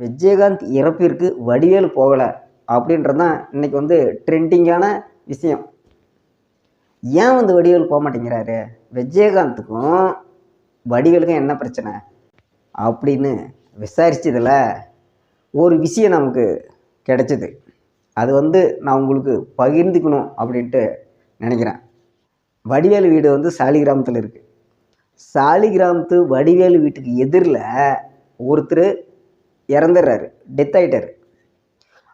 விஜயகாந்த் இறப்பிற்கு வடிவேலு போகலை அப்படின்றது தான் இன்னைக்கு வந்து ட்ரெண்டிங்கான விஷயம். ஏன் வந்து வடிவேலு போக மாட்டேங்கிறாரு? விஜயகாந்துக்கும் வடிவேலுக்கும் என்ன பிரச்சனை? அப்படின்னு விசாரிச்சதில் ஒரு விஷயம் நமக்கு கிடைச்சிது. அது வந்து நான் உங்களுக்கு பகிர்ந்துக்கணும் அப்படின்ட்டு நினைக்கிறேன். வடிவேலு வீடு வந்து சாலிகிராமத்தில் இருக்குது சாலிகிராமத்து வடிவேலு வீட்டுக்கு எதிரில் ஒருத்தர் இறந்துடுறாரு. டெத் ஆகிட்டார்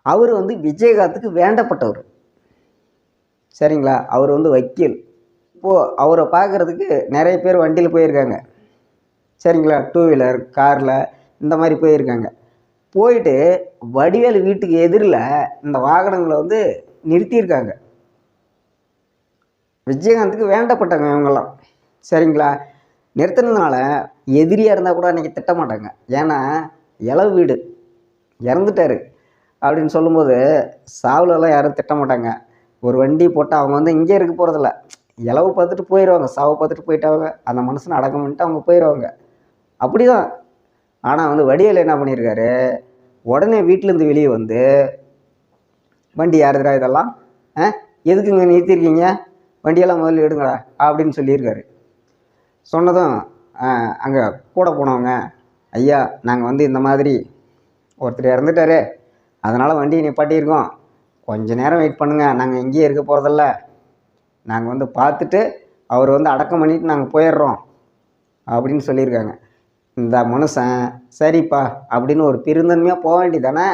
அவர் வந்து விஜயகாந்துக்கு வேண்டப்பட்டவர். சரிங்களா? அவர் வந்து வக்கீல். இப்போது அவரை பார்க்குறதுக்கு நிறைய பேர் வண்டியில் போயிருக்காங்க. சரிங்களா? டூ வீலர் காரில் இந்த மாதிரி போயிருக்காங்க. போயிட்டு வடிவேல் வீட்டுக்கு எதிரில் இந்த வாகனங்களை வந்து நிறுத்தியிருக்காங்க. விஜயகாந்துக்கு வேண்டப்பட்டவங்க இவங்கெல்லாம். சரிங்களா? நிறுத்தினதுனால எதிரியாக இருந்தால் கூட அன்றைக்கி திட்ட மாட்டாங்க ஏன்னா இளவு வீடு. இறந்துட்டாரு. அப்படின்னு சொல்லும்போது சாவுலெல்லாம் யாரும் திட்ட மாட்டாங்க ஒரு வண்டி போட்டால் அவங்க வந்து இங்கே இருக்க போகிறதில்ல இளவு பார்த்துட்டு போயிடுவாங்க சாவை பார்த்துட்டு போயிட்டாங்க அந்த மனுஷனை அடக்கம் பண்ணிட்டு அவங்க போயிடுவாங்க அப்படி தான் ஆனால் வந்து வடிவேல் என்ன பண்ணியிருக்காரு? உடனே வீட்டிலேருந்து வெளியே வந்து வண்டி ஏறுதுடா இதெல்லாம்? ஆ? எதுக்குங்க நிறுத்திருக்கீங்க? வண்டியெல்லாம் முதல்ல எடுங்கடா அப்படின்னு சொல்லியிருக்காரு. சொன்னதும் அங்கே கூட போனவங்க ஐயா நாங்கள் வந்து இந்த மாதிரி ஒருத்தர் இறந்துட்டாரு அதனால் வண்டியை நிப்பாட்டியிருக்கோம். கொஞ்ச நேரம் வெயிட் பண்ணுங்கள் நாங்கள் இங்கேயே இருக்க போகிறதில்ல நாங்கள் வந்து பார்த்துட்டு அவர் வந்து அடக்கம் பண்ணிவிட்டு நாங்கள் போயிடுறோம் அப்படின்னு சொல்லியிருக்காங்க. இந்த மனுஷன் சரிப்பா அப்படின்னு ஒரு பெருந்தன்மையாக போக வேண்டியதானே?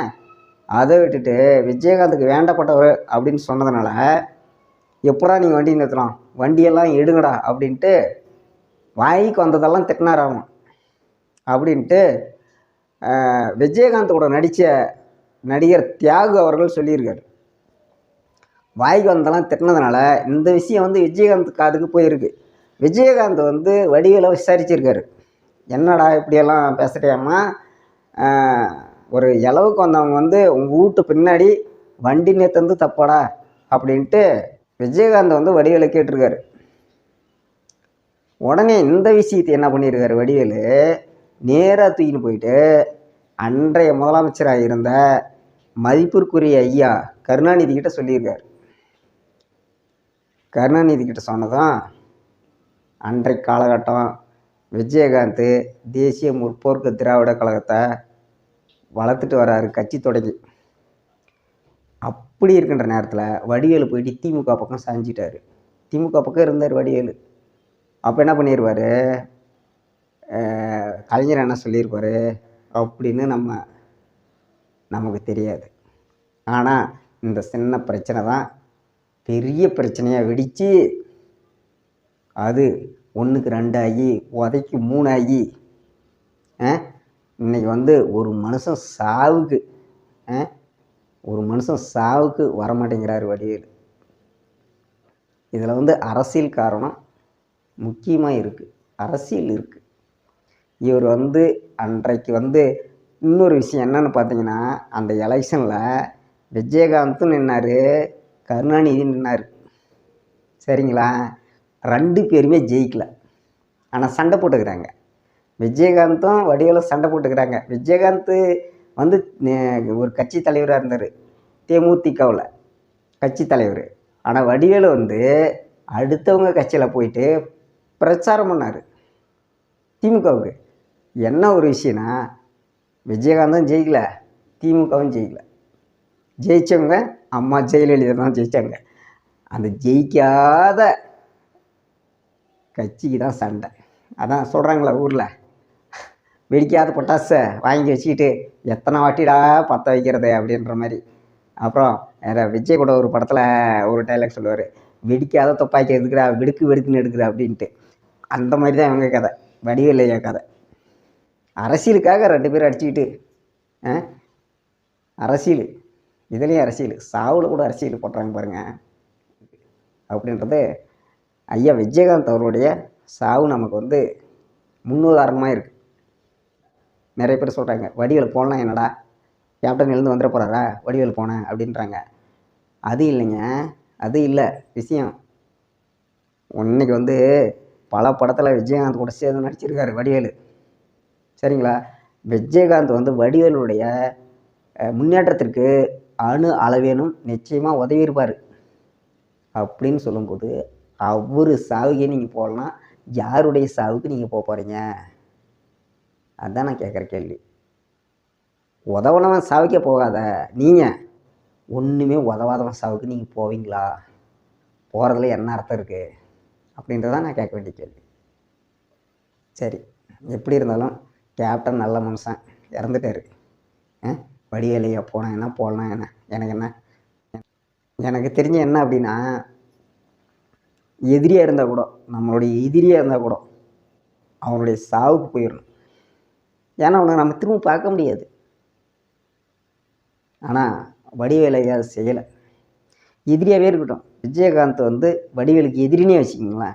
அதை விட்டுட்டு விஜயகாந்துக்கு வேண்டப்பட்டவர் அப்படின்னு சொன்னதுனால எப்படா நீங்கள் வண்டி நிறுத்தலாம்? வண்டியெல்லாம் எடுங்கடா அப்படின்ட்டு வாய்க்கு வந்ததெல்லாம் திட்டினார் அவன் அப்படின்ட்டு விஜயகாந்த் கூட நடித்த நடிகர் தியாகு அவர்கள் சொல்லியிருக்கார். வாய்க்கு வந்தெல்லாம் திட்டினதுனால இந்த விஷயம் வந்து விஜயகாந்த் காதுக்கு போயிருக்கு. விஜயகாந்த் வந்து வடிகளை விசாரிச்சிருக்காரு. என்னடா இப்படியெல்லாம் பேசுகிறியாம்மா ஒரு இளவுக்கு வந்தவங்க வந்து உங்கள் வீட்டு பின்னாடி வண்டி நேத்தந்து தப்பாடா அப்படின்ட்டு விஜயகாந்த் வந்து வடிவேலை கேட்டிருக்காரு. உடனே இந்த விஷயத்தை என்ன பண்ணியிருக்காரு வடிவேலு? நேராக தூக்கின்னு போயிட்டு அன்றைய முதலமைச்சராக இருந்த மதிப்பிற்குரிய ஐயா கருணாநிதி கிட்ட சொல்லியிருக்கார். கருணாநிதி கிட்ட சொன்னதும் அன்றைய காலகட்டம் விஜயகாந்த் தேசிய முற்போக்கு திராவிட கழகத்தை வளர்த்துட்டு வராரு கட்சி தொடங்கி. அப்படி இருக்கின்ற நேரத்தில் வடிவேலு போயிட்டு திமுக பக்கம் சாஞ்சிட்டாரு. திமுக பக்கம் இருந்தார் வடிவேலு. அப்போ என்ன பண்ணிடுவார் கலைஞர் என்ன சொல்லியிருப்பார் அப்படின்னு நம்ம நமக்கு தெரியாது. ஆனால் இந்த சின்ன பிரச்சனை தான் பெரிய பிரச்சனையாக வெடித்து அது ஒன்றுக்கு ரெண்டாகி உதைக்கு மூணாகி ஆ, இன்னைக்கு வந்து ஒரு மனுஷன் சாவுக்கு ஒரு மனுஷன் சாவுக்கு வரமாட்டேங்கிறார் வடிவேல். இதில் வந்து அரசியல் காரணம் முக்கியமாக இருக்குது அரசியல் இருக்குது இவர் வந்து அன்றைக்கு வந்து இன்னொரு விஷயம் என்னன்னு பார்த்தீங்கன்னா அந்த எலெக்ஷனில் விஜயகாந்தும் நின்னார் கருணாநிதி நின்னார். சரிங்களா? ரெண்டு பேருமே ஜெயிக்கல. ஆனால் சண்டை போட்டுக்கிறாங்க. விஜயகாந்தும் வடிவேலும் சண்டை போட்டுக்கிறாங்க. விஜயகாந்த் வந்து ஒரு கட்சி தலைவராக இருந்தார். தேமுதிகவில் கட்சி தலைவர். ஆனால் வடிவேலு வந்து அடுத்தவங்க கட்சியில் போயிட்டு பிரச்சாரம் பண்ணார். திமுகவுக்கு. என்ன ஒரு விஷயம்னா விஜயகாந்தும் ஜெயிக்கல திமுகவும் ஜெயிக்கல. ஜெயித்தவங்க அம்மா ஜெயலலிதா தான் ஜெயித்தாங்க அந்த ஜெயிக்காத கட்சிக்கு தான் சண்டை. அதான் சொல்கிறாங்களே ஊரில். வெடிக்காத பொட்டாசை வாங்கி வச்சுக்கிட்டு எத்தனை வாட்டிடா பற்ற வைக்கிறது அப்படின்ற மாதிரி. அப்புறம் வேற விஜய் கூட ஒரு படத்தில் ஒரு டைலாக் சொல்லுவார். வெடிக்காத துப்பாக்கி எடுக்கிறா வெடுக்கு வெடுக்குன்னு எடுக்கிறா அப்படின்ட்டு. அந்த மாதிரி தான் இவங்க கதை. வடிவேலையா கதை. அரசியலுக்காக ரெண்டு பேரும் அடிச்சுக்கிட்டு ஆ? அரசியல். இதுலேயும் அரசியல். சாவில் கூட அரசியல் போடுறாங்க பாருங்கள் அப்படின்றது ஐயா விஜயகாந்த் அவருடைய சாவு நமக்கு வந்து முன்னுதாரணமாக இருக்குது நிறைய பேர் சொல்கிறாங்க வடிவேல் போனலாம் என்னடா? கேப்டன் எழுந்து வந்துட போகிறாரா வடிவேல் போனேன் அப்படின்றாங்க. அது இல்லைங்க. அது இல்லை. விஷயம் இன்னைக்கு வந்து பல படத்தில் விஜயகாந்த் கூட சேர்ந்து நடிச்சிருக்காரு வடிவேலு. சரிங்களா? விஜயகாந்த் வந்து வடிவேலுடைய முன்னேற்றத்திற்கு அணு அளவேனும் நிச்சயமாக உதவி இருப்பார் அப்படின்னு சொல்லும்போது அவர் சாவுக்கே நீங்கள் போகலாம் யாருடைய சாவுக்கு நீங்கள் போக போகிறீங்க அதுதான் நான் கேட்குற கேள்வி. உதவனவன் சாவுக்கே போகாத. நீங்கள் ஒன்றுமே உதவாதவன் சாவுக்கு நீங்கள் போவீங்களா? போகிறதுல என்ன அர்த்தம் இருக்குது அப்படின்றதான் நான் கேட்க வேண்டிய கேள்வி. சரி எப்படி இருந்தாலும் கேப்டன் நல்ல மனுஷன். இறந்துட்டாரு. ஆ? வடிவேலையா போனால் என்ன போடலாம் என்ன? எனக்கு என்ன? எனக்கு தெரிஞ்ச என்ன அப்படின்னா எதிரியாக இருந்தால் கூட நம்மளுடைய எதிரியாக இருந்தால் கூட அவனுடைய சாவுக்கு போயிடணும். ஏன்னா அவனை நம்ம திரும்ப பார்க்க முடியாது. ஆனால் வடிவேலையாக அதை செய்யலை. எதிரியாகவே இருக்கட்டும். விஜயகாந்த் வந்து வடிவேலுக்கு எதிரினே வச்சுக்கிங்களேன்.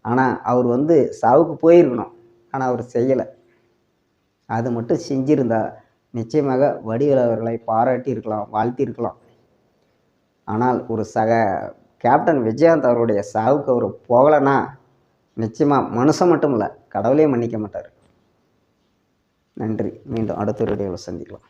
ஆனால் அவர் வந்து சாவுக்கு போயிருக்கணும். ஆனால் அவர் செய்யலை. அது மட்டும் செஞ்சிருந்தா நிச்சயமாக வடிவில் அவர்களை பாராட்டி இருக்கலாம் வாழ்த்தி இருக்கலாம் ஆனால் ஒரு சக கேப்டன் விஜயகாந்த் அவருடைய சாவுக்கு அவர் போகலைன்னா நிச்சயமாக மனுஷன் மட்டும் இல்லை கடவுளே மன்னிக்க மாட்டார். நன்றி. மீண்டும் அடுத்த வீடியோவில் சந்திக்கலாம்.